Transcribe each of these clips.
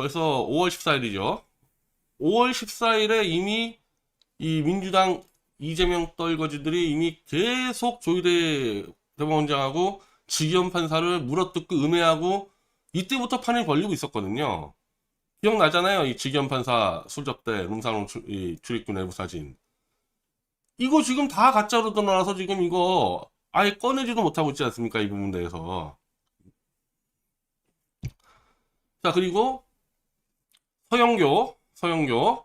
벌써 5월 14일이죠. 5월 14일에 이미 이 민주당 이재명 떨거지들이 이미 계속 조희대 대법원장하고 지기현 판사를 물어뜯고 음해하고 이때부터 판을 벌리고 있었거든요. 기억나잖아요. 이 지기현 판사 rum사롱 출- 이 출입구 내부 사진. 이거 지금 다 가짜로 드러나서 지금 이거 아예 꺼내지도 못하고 있지 않습니까? 이 부분 대해서. 자, 그리고 서영교, 서영교.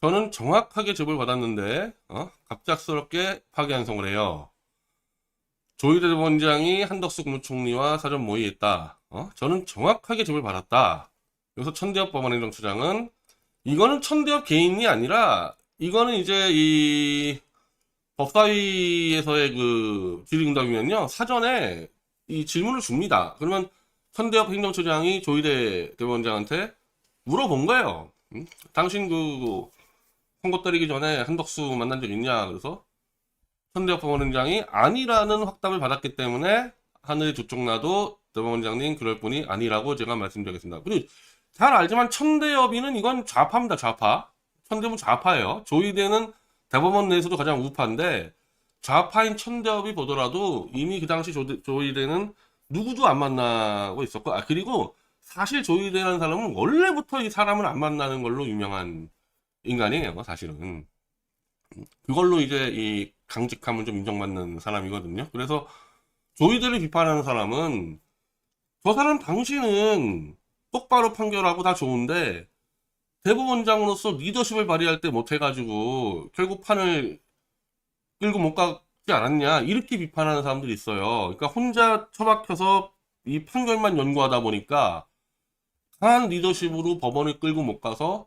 저는 정확하게 제보를 받았는데, 어? 갑작스럽게 파기환송을 해요. 조희대 원장이 한덕수 국무총리와 사전 모의했다. 어? 저는 정확하게 제보를 받았다. 여기서 천대엽 법원행 정처장은 이거는 천대엽 개인이 아니라 이거는 이제 이 법사위에서의 그 질의응답이면요 사전에 이 질문을 줍니다. 그러면 천대엽 행정처장이 조희대 대법원장한테 물어본 거예요. 응? 당신 그 선거 때리기 전에 한덕수 만난 적 있냐? 그래서 천대엽 법원장이 아니라는 확답을 받았기 때문에 하늘이 두쪽 나도 대법원장님 그럴 분이 아니라고 제가 말씀드리겠습니다. 그리고 잘 알지만 천대엽이는 이건 좌파입니다. 좌파. 천대엽은 좌파예요. 조희대는 대법원 내에서도 가장 우파인데 좌파인 천대엽이 보더라도 이미 그 당시 조, 조희대는 누구도 안 만나고 있었고 아 그리고 사실 조희대라는 사람은 원래부터 이 사람을 안 만나는 걸로 유명한 인간이에요. 사실은 그걸로 이제 이 강직함을 좀 인정받는 사람이거든요. 그래서 조희대를 비판하는 사람은 저 사람 당신은 똑바로 판결하고 다 좋은데 대법원장으로서 리더십을 발휘할 때 못해가지고 결국 판을 끌고 못 가지 않았냐 이렇게 비판하는 사람들이 있어요. 그러니까 혼자 처박혀서 이 판결만 연구하다 보니까 강한 리더십으로 법원을 끌고 못 가서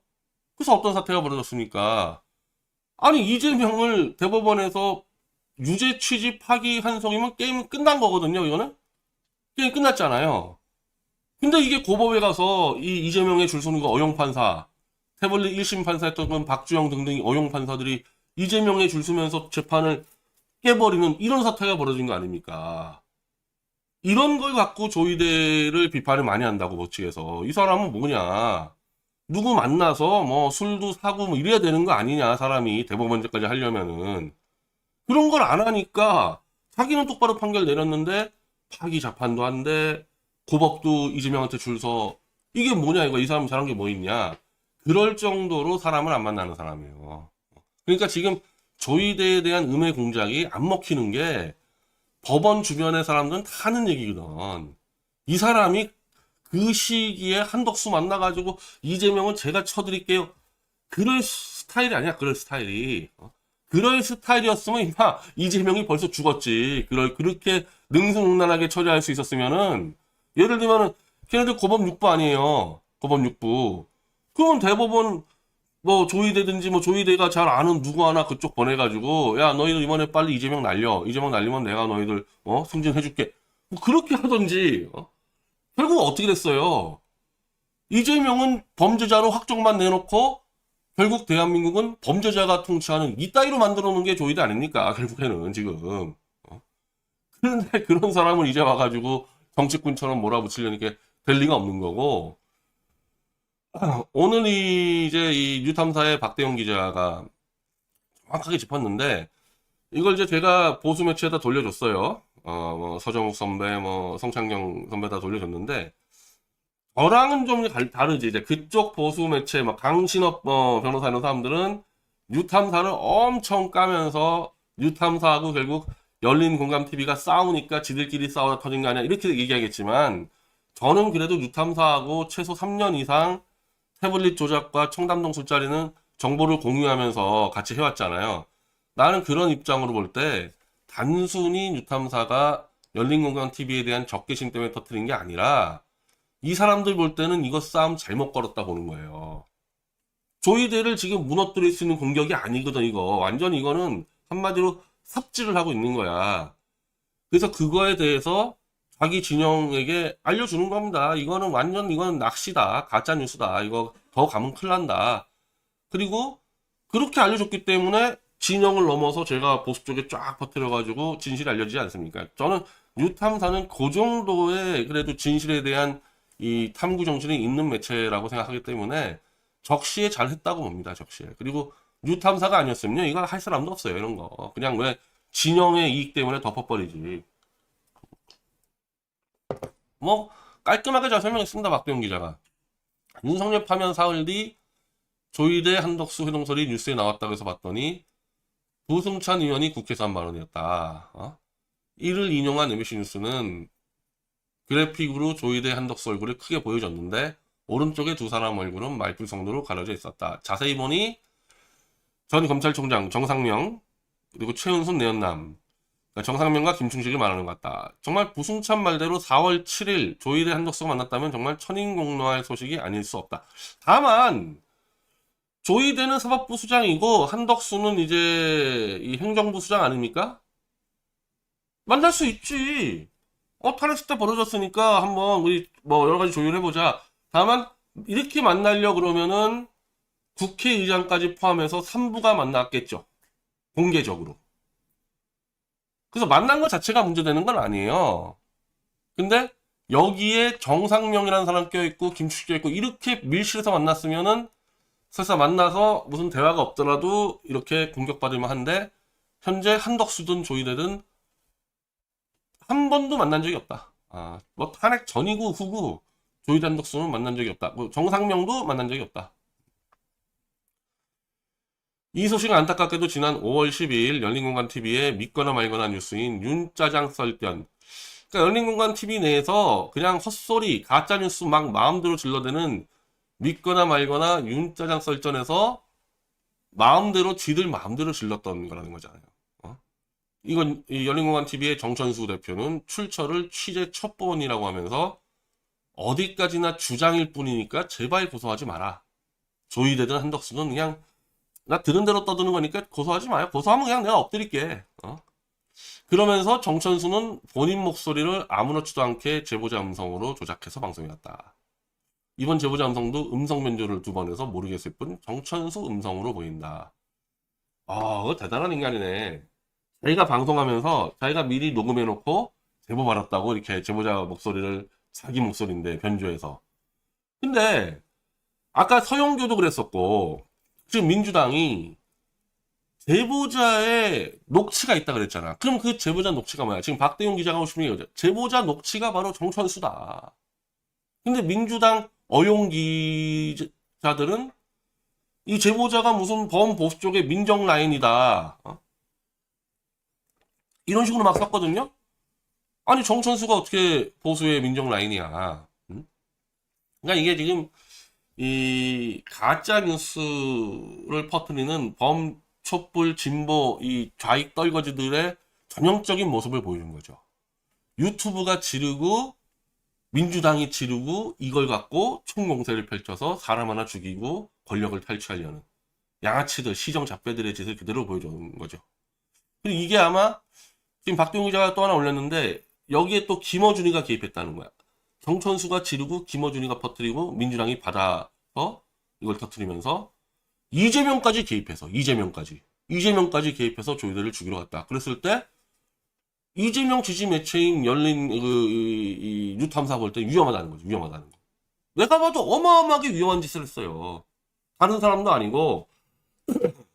그래서 어떤 사태가 벌어졌습니까? 아니 이재명을 대법원에서 유죄 취지 파기 한송이면 게임 끝난 거거든요. 이거는 게임 끝났잖아요. 근데 이게 고법에 가서 이 이재명의 줄 서는 거 어용 판사, 태블릿 1심 판사였던 건 박주영 등등 어용 판사들이 이재명의 줄 서면서 재판을 깨버리는 이런 사태가 벌어진 거 아닙니까? 이런 걸 갖고 조희대를 비판을 많이 한다고 법칙에서. 이 사람은 뭐냐? 누구 만나서 뭐 술도 사고 뭐 이래야 되는 거 아니냐 사람이 대법원까지 하려면은. 그런 걸 안 하니까 자기는 똑바로 판결 내렸는데 파기 재판도 한데 고법도 이재명한테 줄서. 이게 뭐냐 이거? 이 사람 잘한 게뭐 있냐? 그럴 정도로 사람을 안 만나는 사람이에요. 그러니까 지금 조희대에 대한 음해 공작이 안 먹히는 게 법원 주변의 사람들은 다 하는 얘기거든. 이 사람이 그 시기에 한덕수 만나가지고 이재명은 제가 쳐드릴게요. 그럴 스타일이 아니야. 그럴 스타일이. 어? 그럴 스타일이었으면 임마 이재명이 벌써 죽었지. 그럴 그렇게 능수능란하게 처리할 수 있었으면은 예를 들면은 걔네들 고법 6부 아니에요. 고법 6부. 그러면 대법원 뭐 조희대든지 뭐 조희대가 잘 아는 누구 하나 그쪽 보내가지고 야 너희들 이번에 빨리 이재명 날려. 이재명 날리면 내가 너희들 어 승진해줄게. 뭐 그렇게 하던지. 어? 결국 어떻게 됐어요? 이재명은 범죄자로 확정만 내놓고 결국 대한민국은 범죄자가 통치하는 이따위로 만들어 놓은 게 조이대 아닙니까? 결국에는 지금. 어? 그런데 그런 사람을 이제 와가지고 정치꾼처럼 몰아붙이려니까 될 리가 없는 거고. 아, 오늘 이 이제 이 뉴탐사의 박대영 기자가 정확하게 짚었는데 이걸 이제 제가 보수 매체에다 돌려줬어요. 어, 뭐 서정욱 선배, 뭐 성창경 선배 다 돌려줬는데 저랑은 좀 갈- 다르지. 이제 그쪽 보수 매체, 막 강신업 어, 변호사 이런 사람들은 뉴탐사를 엄청 까면서 뉴탐사하고 결국 열린 공감 TV가 싸우니까 지들끼리 싸우다 터진 거 아니야 이렇게 얘기하겠지만 저는 그래도 뉴탐사하고 최소 3년 이상 태블릿 조작과 청담동 술자리는 정보를 공유하면서 같이 해왔잖아요. 나는 그런 입장으로 볼 때 단순히 뉴탐사가 열린공감 TV에 대한 적개심 때문에 터트린 게 아니라 이 사람들 볼 때는 이거 싸움 잘못 걸었다 보는 거예요. 조이대를 지금 무너뜨릴 수 있는 공격이 아니거든 이거 완전 이거는 한마디로 삽질을 하고 있는 거야. 그래서 그거에 대해서 자기 진영에게 알려주는 겁니다. 이거는 완전 이건 낚시다, 가짜 뉴스다. 이거 더 가면 큰일 난다. 그리고 그렇게 알려줬기 때문에 진영을 넘어서 제가 보수 쪽에 쫙 퍼뜨려가지고 진실이 알려지지 않습니까? 저는 뉴탐사는 그 정도의 그래도 진실에 대한 이 탐구 정신이 있는 매체라고 생각하기 때문에 적시에 잘 했다고 봅니다. 적시에. 그리고 뉴탐사가 아니었으면요. 이거 할 사람도 없어요. 이런 거. 그냥 왜 진영의 이익 때문에 덮어버리지. 뭐 깔끔하게 잘 설명했습니다. 박대용 기자가. 윤석열 파면 사흘 뒤 조희대 한덕수 회동설이 뉴스에 나왔다고 해서 봤더니 부승찬 의원이 국회에서 한 발언이었다. 어? 이를 인용한 MBC 뉴스는 그래픽으로 조희대 한덕수 얼굴을 크게 보여줬는데 오른쪽에 두 사람 얼굴은 말풀 정도로 가려져 있었다. 자세히 보니 전 검찰총장 정상명 그리고 최은순 내연남 그러니까 정상명과 김충식을 말하는 것 같다. 정말 부승찬 말대로 4월 7일 조희대 한덕수가 만났다면 정말 천인공노할 소식이 아닐 수 없다. 다만 조희대는 사법부 수장이고 한덕수는 이제 이 행정부 수장 아닙니까? 만날 수 있지. 어, 탈핵 때 벌어졌으니까 한번 우리 뭐 여러 가지 조율해 보자. 다만 이렇게 만나려 그러면은 국회의장까지 포함해서 3부가 만났겠죠. 공개적으로. 그래서 만난 것 자체가 문제되는 건 아니에요. 근데 여기에 정상명이라는 사람 껴있고 김추식 껴있고 이렇게 밀실에서 만났으면은 설사 만나서 무슨 대화가 없더라도 이렇게 공격받을만 한데 현재 한덕수든 조이대든 한 번도 만난 적이 없다. 아, 뭐 탄핵 전이고 후고 조이대 한덕수는 만난 적이 없다. 뭐 정상명도 만난 적이 없다. 이 소식은 안타깝게도 지난 5월 12일 열린공간TV의 믿거나 말거나 뉴스인 윤짜장 썰전 그러니까 열린공간TV 내에서 그냥 헛소리, 가짜뉴스 막 마음대로 질러대는 믿거나 말거나 윤짜장 썰전에서 마음대로 지들 마음대로 질렀던 거라는 거잖아요. 어? 이건 이 열린공간TV의 정천수 대표는 출처를 취재 첩보원이라고 하면서 어디까지나 주장일 뿐이니까 제발 고소하지 마라. 조이되든 한덕수는 그냥 나 들은 대로 떠드는 거니까 고소하지 마요. 고소하면 그냥 내가 엎드릴게. 어? 그러면서 정천수는 본인 목소리를 아무렇지도 않게 제보자 음성으로 조작해서 방송에 갔다. 이번 제보자 음성도 음성 변조를 두 번 해서 모르겠을 뿐 정천수 음성으로 보인다. 아, 대단한 인간이네. 자기가 방송하면서 자기가 미리 녹음해놓고 제보 받았다고 이렇게 제보자 목소리를 자기 목소리인데 변조해서. 근데 아까 서영교도 그랬었고 지금 민주당이 제보자의 녹취가 있다 그랬잖아. 그럼 그 제보자 녹취가 뭐야? 지금 박대용 기자가 싶은 얘기죠. 제보자 녹취가 바로 정천수다. 근데 민주당 어용 기자들은 이 제보자가 무슨 범보수 쪽의 민정 라인이다. 어? 이런 식으로 막 썼거든요. 아니 정천수가 어떻게 보수의 민정 라인이야? 응? 그러니까 이게 지금 이 가짜 뉴스를 퍼뜨리는 범 촛불 진보 이 좌익 떨거지들의 전형적인 모습을 보여준 거죠. 유튜브가 지르고 민주당이 지르고 이걸 갖고 총공세를 펼쳐서 사람 하나 죽이고 권력을 탈취하려는 양아치들 시정 잡배들의 짓을 그대로 보여주는 거죠. 그리고 이게 아마 지금 박동훈 기자가 또 하나 올렸는데 여기에 또 김어준이가 개입했다는 거야. 정천수가 지르고 김어준이가 퍼뜨리고 민주당이 받아서 이걸 터뜨리면서 이재명까지 개입해서 이재명까지 이재명까지 개입해서 조이대를 죽이러 갔다. 그랬을 때 이재명 지지 매체인 열린 그, 이, 이 뉴탐사 볼 때 위험하다는 거죠. 위험하다는 거. 내가 봐도 어마어마하게 위험한 짓을 했어요. 다른 사람도 아니고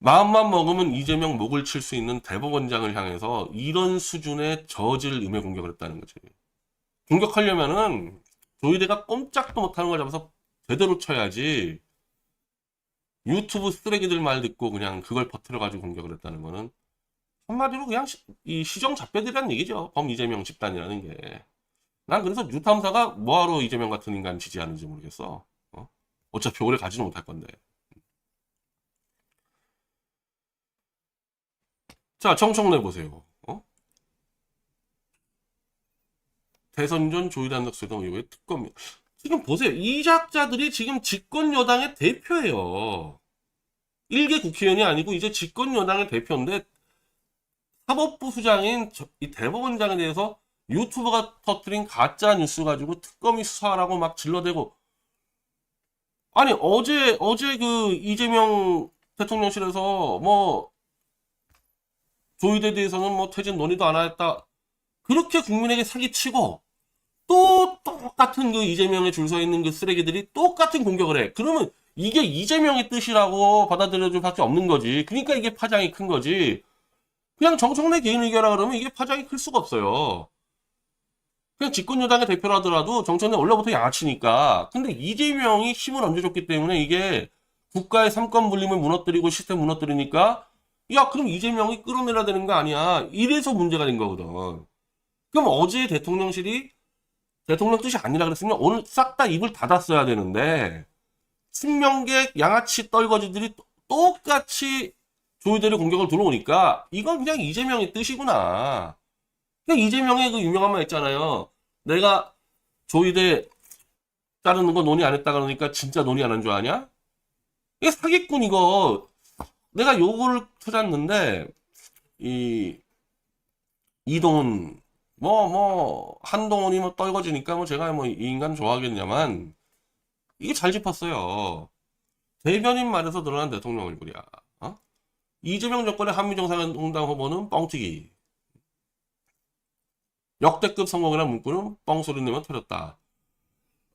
마음만 먹으면 이재명 목을 칠 수 있는 대법원장을 향해서 이런 수준의 저질 음해 공격을 했다는 거지. 공격하려면은 조이대가 꼼짝도 못하는 걸 잡아서 제대로 쳐야지 유튜브 쓰레기들 말 듣고 그냥 그걸 퍼뜨려가지고 공격을 했다는 거는 한마디로 그냥 시, 이 시정 잡배들이라는 얘기죠. 범 이재명 집단이라는 게. 난 그래서 뉴탐사가 뭐하러 이재명 같은 인간 지지하는지 모르겠어. 어? 어차피 오래 가지는 못할 건데. 자, 청청내 보세요. 어? 대선 전 조이단 덕수동 이후에 특검. 지금 보세요. 이 작자들이 지금 집권 여당의 대표예요. 일개 국회의원이 아니고 이제 집권 여당의 대표인데 사법부 수장인 저- 이 대법원장에 대해서 유튜버가 터뜨린 가짜 뉴스 가지고 특검이 수사하라고 막 질러대고 아니 어제 어제 그 이재명 대통령실에서 뭐 조이대 대해서는 뭐 퇴진 논의도 안 하였다 그렇게 국민에게 사기치고 또 똑같은 그 이재명에 줄서 있는 그 쓰레기들이 똑같은 공격을 해. 그러면 이게 이재명의 뜻이라고 받아들여줄 밖에 없는 거지. 그러니까 이게 파장이 큰 거지. 그냥 정청래 개인 의견이라 그러면 이게 파장이 클 수가 없어요. 그냥 집권여당의 대표라더라도 정청래 원래부터 양아치니까. 근데 이재명이 힘을 얹어줬기 때문에 이게 국가의 삼권 분립을 무너뜨리고 시스템 무너뜨리니까 야 그럼 이재명이 끌어내야 되는 거 아니야. 이래서 문제가 된 거거든. 그럼 어제 대통령실이 대통령 뜻이 아니라 그랬으면 오늘 싹 다 입을 닫았어야 되는데 친명계 양아치 떨거지들이 똑같이 조이대를 공격을 들어오니까 이건 그냥 이재명의 뜻이구나. 그냥 이재명의 그 유명한 말 있잖아요. 내가 조이대 자르는 거 논의 안 했다 그러니까 진짜 논의 안 한 줄 아냐? 이게 사기꾼 이거. 내가 요거를 찾았는데 이 이동훈 뭐 뭐 한동훈이 뭐 떨거지니까 뭐 제가 뭐 이 인간 좋아하겠냐만 이게 잘 짚었어요. 대변인 말에서 드러난 대통령 얼굴이야. 어? 이재명 정권의 한미정상회담 후보는 뻥튀기. 역대급 성공이라는 문구는 뻥소리 내면 터졌다.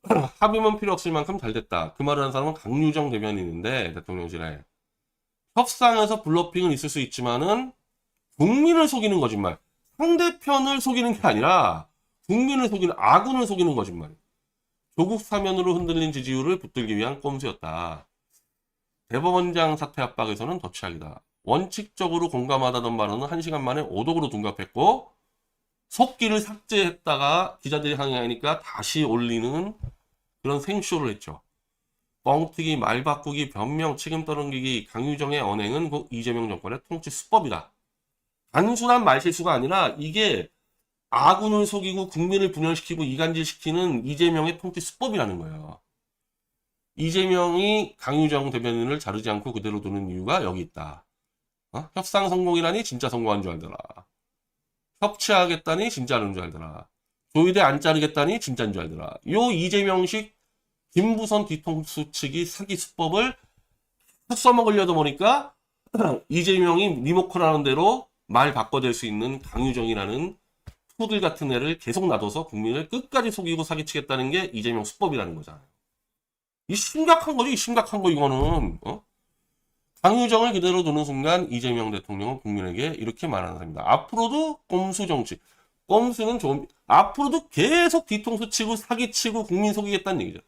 합의문 필요 없을 만큼 잘 됐다. 그 말을 한 사람은 강유정 대변인인데 대통령실에 협상에서 블러핑은 있을 수 있지만은 국민을 속이는 거짓말. 상대편을 속이는 게 아니라 국민을 속이는 아군을 속이는 거짓말. 조국 사면으로 흔들린 지지율을 붙들기 위한 꼼수였다. 대법원장 사퇴 압박에서는 더 최악이다. 원칙적으로 공감하다던 발언은 1시간 만에 오독으로 둔갑했고 속기를 삭제했다가 기자들이 항의하니까 다시 올리는 그런 생쇼를 했죠. 뻥튀기, 말 바꾸기, 변명, 책임 떠넘기기, 강유정의 언행은 그 이재명 정권의 통치 수법이다. 단순한 말실수가 아니라 이게 아군을 속이고 국민을 분열시키고 이간질시키는 이재명의 통치 수법이라는 거예요. 이재명이 강유정 대변인을 자르지 않고 그대로 두는 이유가 여기 있다. 어? 협상 성공이라니 진짜 성공한 줄 알더라. 협치하겠다니 진짜는 줄 알더라. 조의대 안 자르겠다니 진짜인 줄 알더라. 요 이재명식 김부선 뒤통수 측이 사기 수법을 써먹으려다 보니까 이재명이 리모컨 하는 대로 말 바꿔댈 수 있는 강유정이라는 푸들 같은 애를 계속 놔둬서 국민을 끝까지 속이고 사기치겠다는 게 이재명 수법이라는 거잖아요. 이 심각한 거지, 이 심각한 거 이거는. 어? 강유정을 그대로 두는 순간 이재명 대통령은 국민에게 이렇게 말하는 사람입니다. 앞으로도 꼼수 정치. 꼼수는 좀 앞으로도 계속 뒤통수 치고 사기치고 국민 속이겠다는 얘기죠.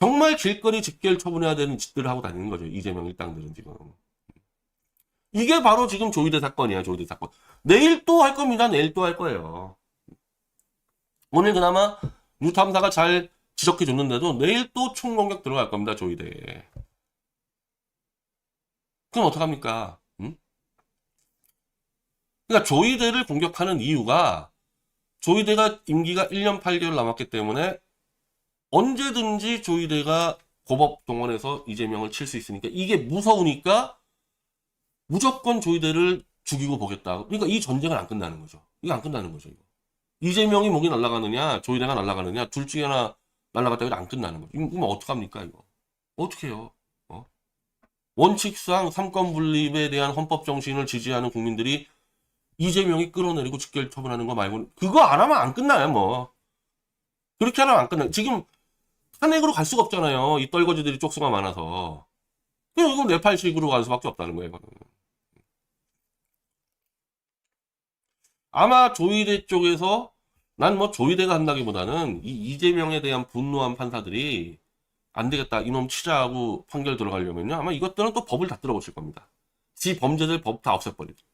정말 길거리 직결 처분해야 되는 짓들을 하고 다니는 거죠. 이재명 일당들은 지금. 이게 바로 지금 조이대 사건이야, 조이대 사건. 내일 또 할 겁니다. 내일 또 할 거예요. 오늘 그나마 뉴 탐사가 잘 지적해 줬는데도 내일 또 총공격 들어갈 겁니다, 조이대에. 그럼 어떡합니까? 응? 그러니까 조이대를 공격하는 이유가 조이대가 임기가 1년 8개월 남았기 때문에 언제든지 조이대가 고법 동원해서 이재명을 칠 수 있으니까 이게 무서우니까 무조건 조이대를 죽이고 보겠다. 그러니까 이 전쟁은 안 끝나는 거죠. 이거 안 끝나는 거죠. 이거. 이재명이 목이 날아가느냐, 조이대가 날아가느냐, 둘 중에 하나 날아갔다 해도 안 끝나는 거죠. 이거 그럼 어떡합니까, 이거? 어떻게 해요? 어? 원칙상 삼권 분립에 대한 헌법 정신을 지지하는 국민들이 이재명이 끌어내리고 직결 처분하는 거 말고는 그거 안 하면 안 끝나요, 뭐. 그렇게 하면 안 끝나요. 지금 탄핵으로 갈 수가 없잖아요. 이 떨거지들이 쪽수가 많아서. 그럼 이거 네팔식으로 갈 수밖에 없다는 거예요, 이거는. 아마 조이대 쪽에서 난 뭐 조이대가 한다기보다는 이 이재명에 대한 분노한 판사들이 안 되겠다 이놈 치자 하고 판결 들어가려면요 아마 이것들은 또 법을 다 들어고칠 겁니다. 지 범죄들 법 다 없애버리죠.